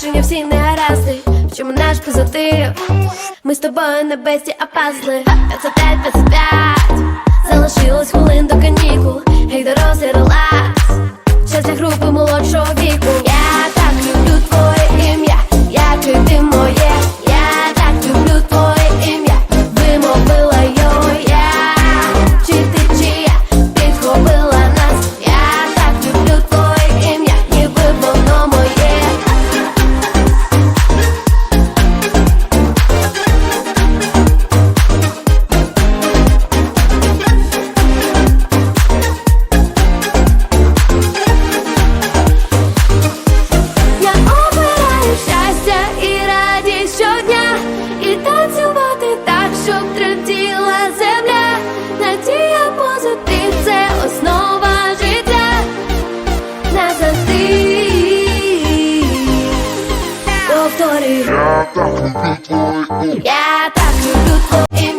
оточення всі негаразди. В чому наш позитив? Ми з тобою на бесті опасли 25, 25 Залишилось хвилин до канікул Я так люблю твоє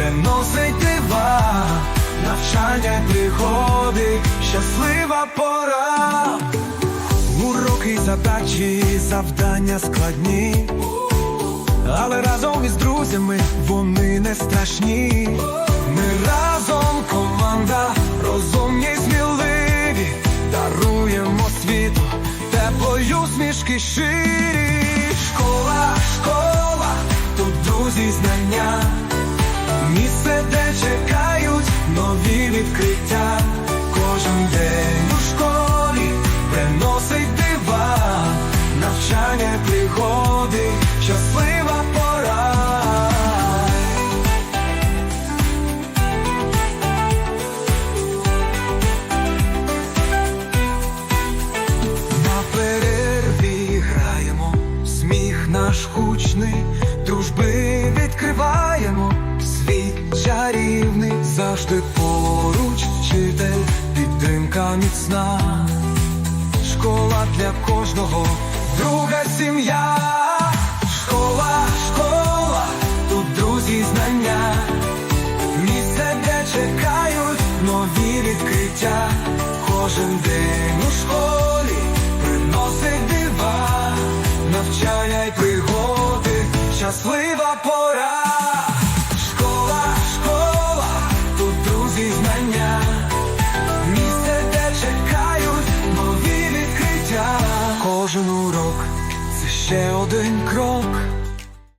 приносить дива, навчання й пригоди, щаслива пора. Уроки, задачі, завдання складні. Але разом із друзями вони не страшні. Ми разом команда, розумні й сміливі, даруємо світу, теплою смішки ширі. Школа, школа, тут друзі навчання щаслива пора. На перерві граємо, сміх наш гучний, дружби відкриваємо, світ чарівний, завжди поруч вчитель, підтримка міцна, школа для кожного, друга сім'я, школа, школа, тут друзі знання, місце, де чекають нові відкриття, кожен день у школі приносить дива, навчання й пригоди, щаслива пора. один крок.